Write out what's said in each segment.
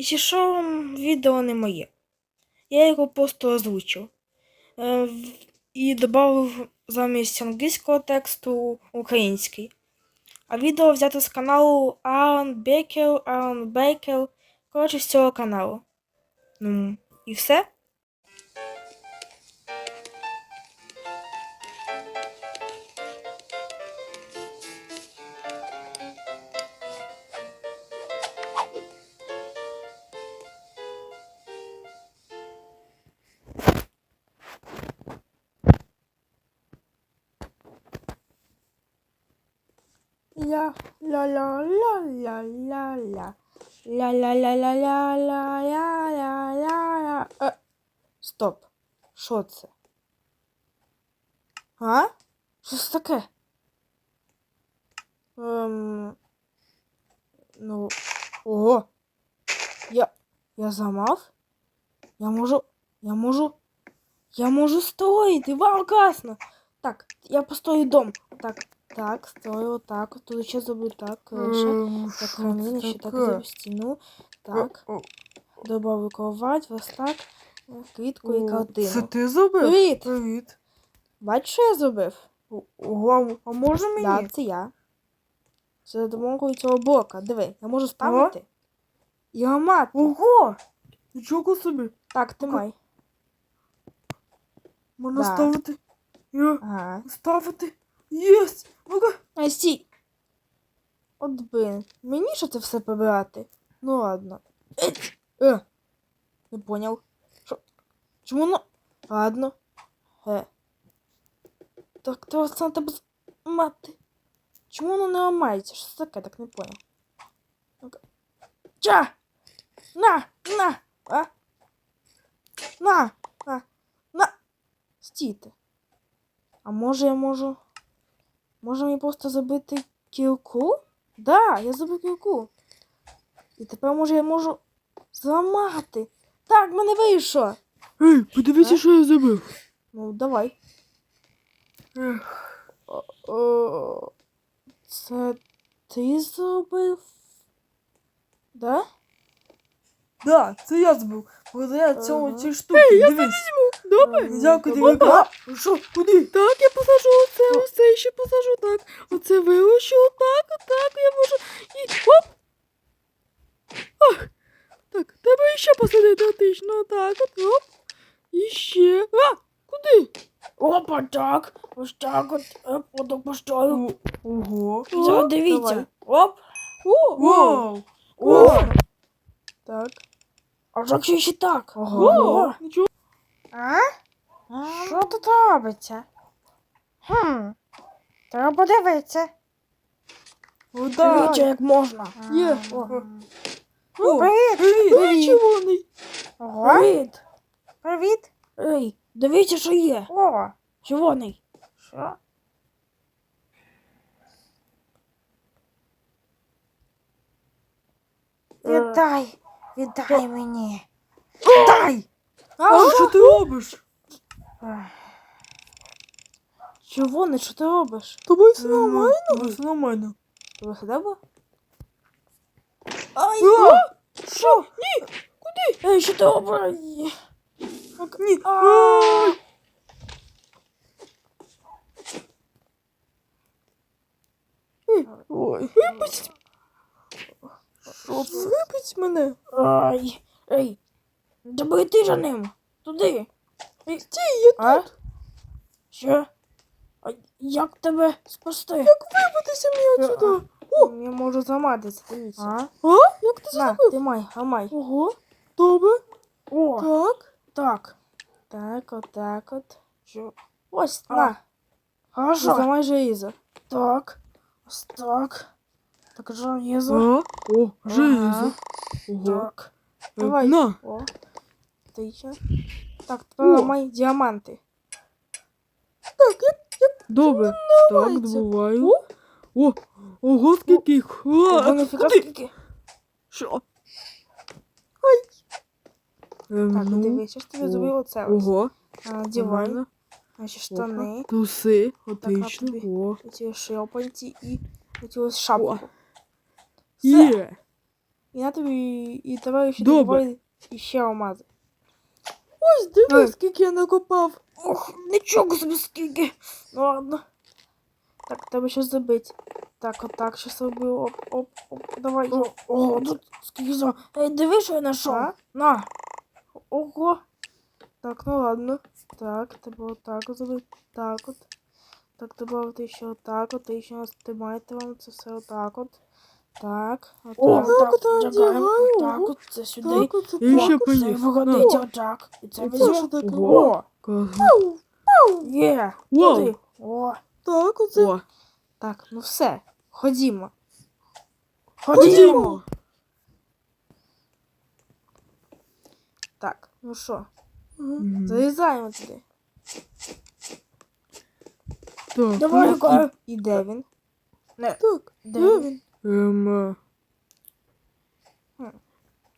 І ще що відео не моє. Я його просто озвучив. Е, і додав замість англійського тексту український. А відео взято з каналу Aaron Baker, Aaron Baker. Коротше, з цього каналу. Ну, і все. Ля ля ля ля ля ля ля ля ля ля ля ля ля ля Е, Стоп. Що це? А? Що це таке? Ем... Ну. Ого. Я. Я замав? Я можу. Я можу. Я можу стоїти. Вау, класно! Так, я постою дом. Так, так, стою отак. от Тут ще зроблю так. е, Ем, Так, що камін, ще так зроблю стіну. Так. Добавлю кровать, ось так. е, Квітку і картину. Це ти зробив? Привіт! Привіт. Бачиш, що я зробив? Ого, а можна мені? Так, це я. Це за допомогою цього блока. Диви, я можу ставити. І ламати. Ого! Нічого собі. Так, тримай. Можна ставити. Я Ага. ставити. Ну-ка. А стій. От блин. Мені що це все прибирати? Ну ладно. Е. Не поняв. Що? Чому воно? Ладно. Е. Так, то на тебе мати. Чому воно не ламається? Що це таке? Так не поняв. Ча! На! На! А? На! На! На! Стійте. А може я можу. Може мені просто забити кілку? Да, я забив кілку. І тепер може я можу зламати. Так, мене вийшло. Ей, подивіться, А? що я зробив. Ну, давай. Ех, О, о, це ти зробив? Да? Да, це я зробив. Благодаря цьому цій штуці. Ей, я Дивись. Добре. Дякую. Опа. Що, куди? Так, я посажу оце, оце ще посажу так. Оце вирощу отак, отак, я можу. І оп! Ах! Так, треба ще посадити отично, отак, от, оп. І ще. А! Куди? Опа, так. Ось так от. Оп, отак. Ого. Все, дивіться. Оп. О, Вау. О. Так. А як ще ще так? Ого. Нічого. А? Що тут робиться? Хм. Треба подивитися. Дивіться, як можна. Є. О. О, Привіт. Привіт. Привіт. Червоний. Привіт. Привіт. Ей, дивіться, що є. О, Червоний. що? Віддай, віддай мені. Дай! А, Що ти робиш? Червоний, що ти робиш? Тобі все нормально? Все нормально. Тебе хлеба? Ай, Що? Ні! Куди? Ей, що ти робиш? Ні. А. Ой. Випустіть. Що? Випить мене. Ай, ей, давай ти за ним. Туди. Ей, я а? Що? А як тебе спасти? Як вибитися мені отсюда. О, я можу зламатися, дивіться. А? А? Як ти На, зробив? ти май, ламай. Ого. Добре. О, Так. так. Так, от так от. Що? Ось, А. на. Хорошо. Зламай желізо. Так. Ось так. Так, желізо. А? О, железо. Ого. Так. Е, Давай. На. О. Отлично. Так, тепер О. ламай діаманти. Добре. Так, ламається. добуваю. О, ого, скільки їх. Ого, А, нафіга куди? скільки. Що? Ай. Ем, Так, ну, дивись, що ж тобі о, зробив оце ось. Ого. А, Надівай. нормально. Наші штани. Опа. Труси. на Отлично. тобі. О. Оці шльопанці і оцю ось шапку. Все. Є. І на тобі, і тебе ще Добре. добавили і ще алмази. Ось диви, скільки я накопав. Ох, нічого собі скільки. Ну ладно. Так, треба щось забити. Так, отак, щось зробив. Оп, оп, оп, давай. О, о, тут скільки за. Ей, диви, що я знайшов. На. Ого. Так, ну ладно. Так, треба отак от зробити. Так от. Так, добавити ще отак от. І ще нас тримайте вам це все отак от. Так, О, отак. так, от так, так, от, це сюди. Так, оце І так. ще Це поїв. вигодиться отак. І це Оце таке? Ого. Класно. Є. Вау. Туди. О, Так, оце. О. Так, ну все. Ходімо. Ходімо. Так, ну що, Мгм. залізаємо туди. Так, Давай, ну, Люка. І де він? Так, Де де він? Ем, е,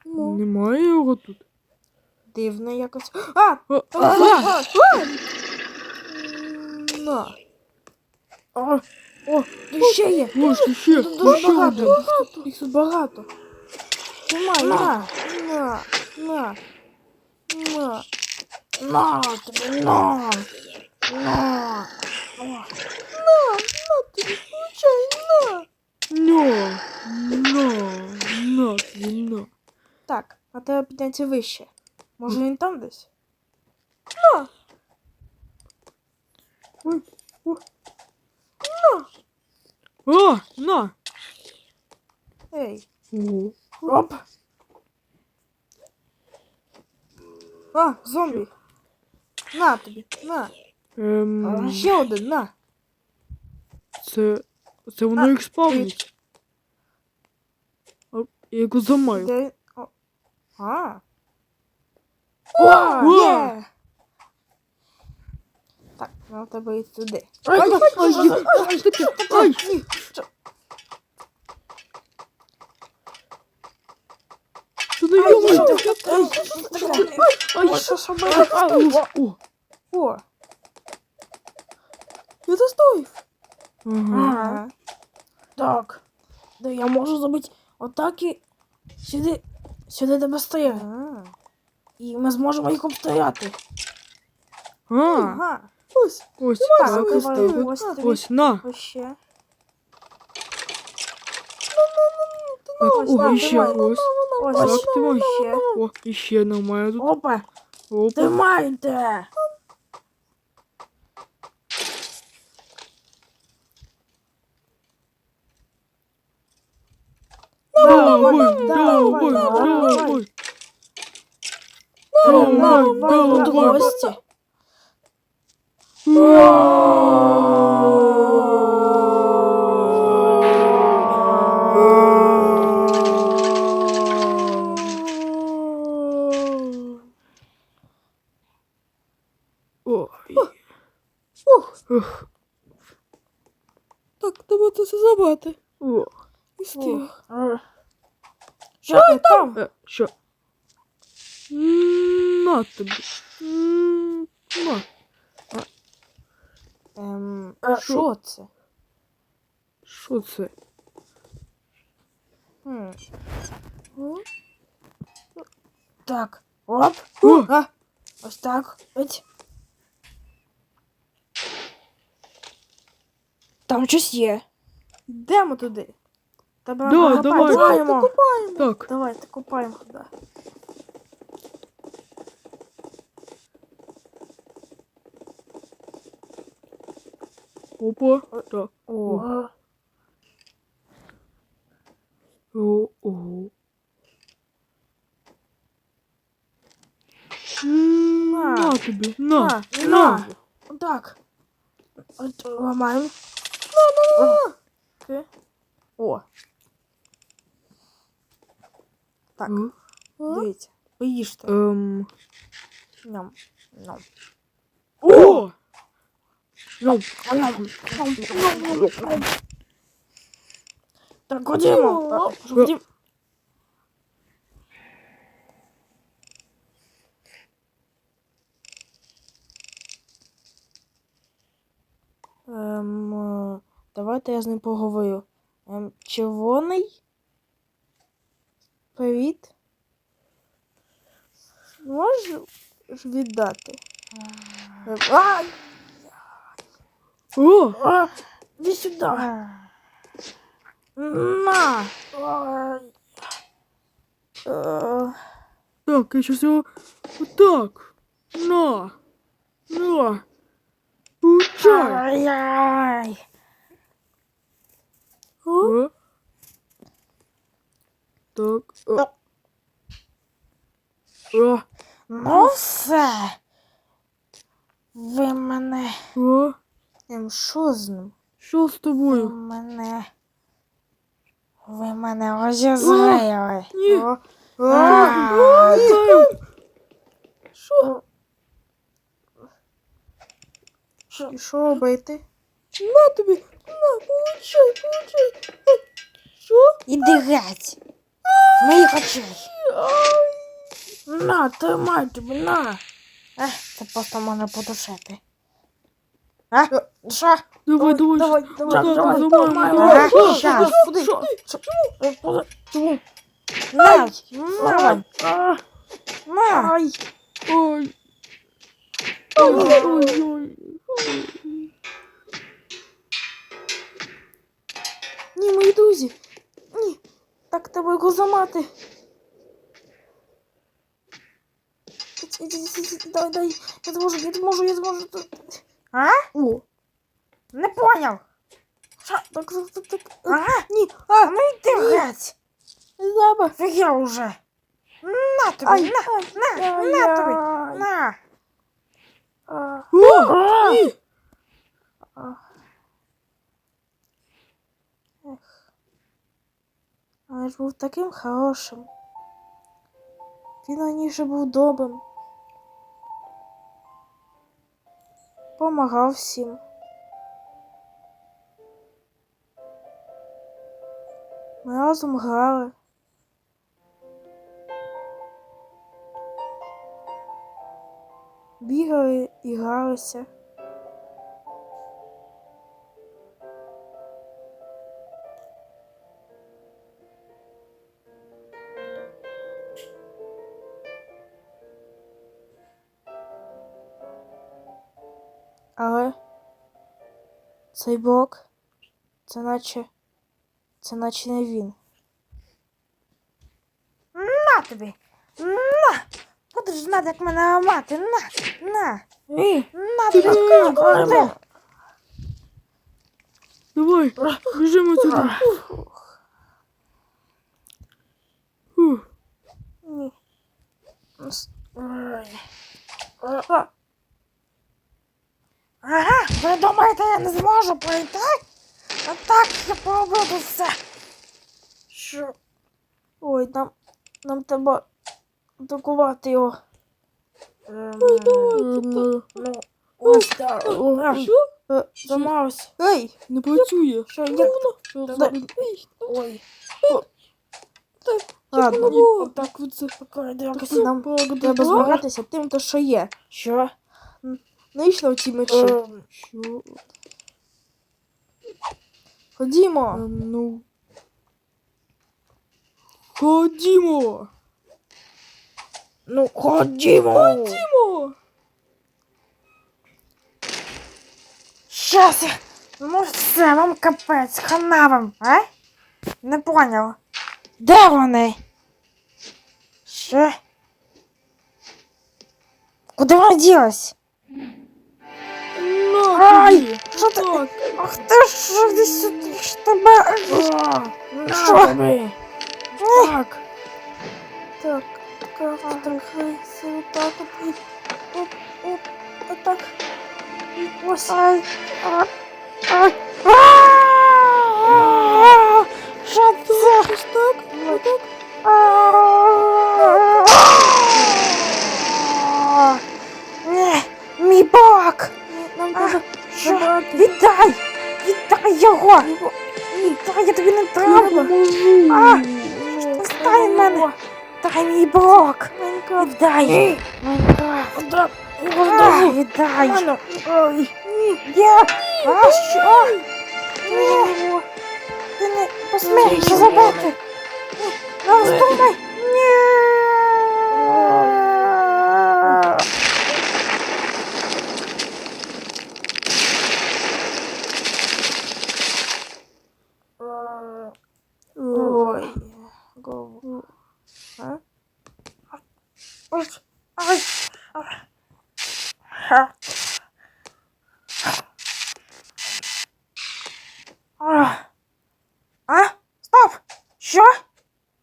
Ну, немає його тут. дивно якось. А! А! На. О, тут ще є. Ось ще, дуже ще багато. Їх тут- багато. Тримай, на. На. На. На. на тобі, на. На. На, на тобі, получай, на. На, на, на, тобі, на. Так, а треба підняти вище. Може він там десь? А, на. Ей. О, Оп. А, зомбі. На тобі, на. Ем, Ще один, на. це, це воно їх спавнить. Я його замаю. Де... О. А. О, Є! Так, нам треба йти туди. Ай, ай, Ай, ай, таке, ай. Та не йому. Ой, що ж робити? О, О, я достоїв. Ага. ага. Так. Да я можу зробити отак і сюди, сюди тебе стояти. А. І ми зможемо їх обстояти. А, Ага. ось, ось, Так, так, ось давай, так. ось тобі. Ось, на. Ось ще. Так, ось, о, на, і ще, тримай. ось. Ось Так, тримай. ще. О, і ще нормально тут. Опа, Опа. тримайте. Давай, давай, давай, давай. давай. Давай, Давай, Тут давай. гості. Ой. що це? Що це? Хм. Так. Оп. О, А, Ось так. Ось. Там щось є. йдемо туди. Треба Да, нагапати. давай. Давайте Копаємо. копаємо. так. Давайте копаємо туди. Опа. Так. О, О, О, о. М, На. На тобі. На. На, на. На. Так. От ламаємо. Окей. О. Так, О. дивіться. Поїжте. Ем. Ням. Ням. Ну, Так, ходімо. Ем, е, давайте я з ним поговорю. Ем, червоний? Привіт. Можеш віддати? Ай! О, А, Іди сюди. На. Так, я сейчас его вот так. На. На. Получай. Ай-яй. О. Так. О. О. Ну все. Ви мене. О. Ем, Що з ним? Що з Ви мене. Ви мене розізлили. Ні. Що? Що робити? На тобі! На, получай, получай! Що? Іди геть. Моїх очей. На, тримай тобі, на! Ех, це просто можна подушити. А? Що? Давай, давай. давай, давай, давай, давай, давай. щас. Куди? Чому? На, на, на. Ай! Ой. Ой, ой, ой. Ні, мої друзі! Ні! Так тебе його замати! Дай, дай! Я зможу, я зможу, я зможу! А? О! Не поняв. Так, так, так, так. А? Ні! А! Ну йди геть. Заба! Фігя уже. На тобі, Ай! на, на, Ай, на тобі. ай. На. А, О, ні. але ж був таким хорошим. Він раніше був добрим. Помагав всім. Ми разом грали. Бігали і гралися. Цей блок це наче. Це наче не він. На тобі. На. Будеш знати, як мене ламати. На, на. Ні! На тобі. Давай, біжимо сюди. Фух. Ні. Ой. Ага, ви думаєте, я не зможу пройти? А так я пробуду все. Що? Ой, нам, нам треба атакувати його. Ем, Ем, Ну, ось так. О, що? Е, Зламався. Ей! Не працює. Що, як? За- Ой. Ладно, Ні, Отак от це нам треба змагатися тим, то що є. Що? Навіщо ці мечі? Ем, Що? Ходімо. Ем, Ну. Ходімо. Ну, ходімо. Ходімо. Щас я. Ну все, вам капець, хана вам, а? Не поняв. Де вони? Що? Куди вона ділась? На Ай, тобі. що ти? Так. Ах ти ж іди сюди, ж тебе. Що? Так, так, так, так, все так, от, і, оп, оп, отак. І ось. Ай, а, ай, а, Що це? Ось так, отак. А, Ні, мій бак! Ні, Що? забрати Віддай! Віддай його! Віддай, я тобі не треба! А, Встань мене! Дай мій блок! Віддай! Майнкрафт! Віддай! Ой. Я! А що? Ні. Ти не посмієш забрати! Не вздумай! Ой, голову. А? Ой, ой, ой. Ха. А? Стоп! Що?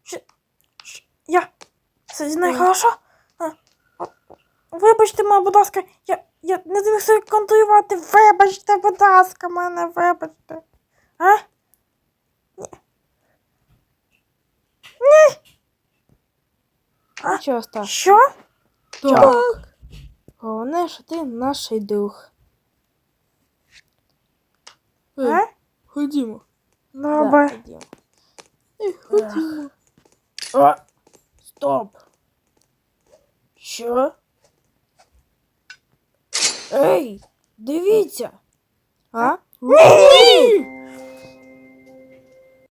Що? Я... Це не хорошо? Вибачте моя, будь ласка, я... Я не дивився контролювати. Вибачте, будь ласка, мене, вибачте. Нічого страшного. Що? Так. Головне, що ти наш друг. Ей, А? ходімо. Добре. Да, ходімо. Ей, ходімо. А, стоп. Що? Ей, дивіться. А? Ні!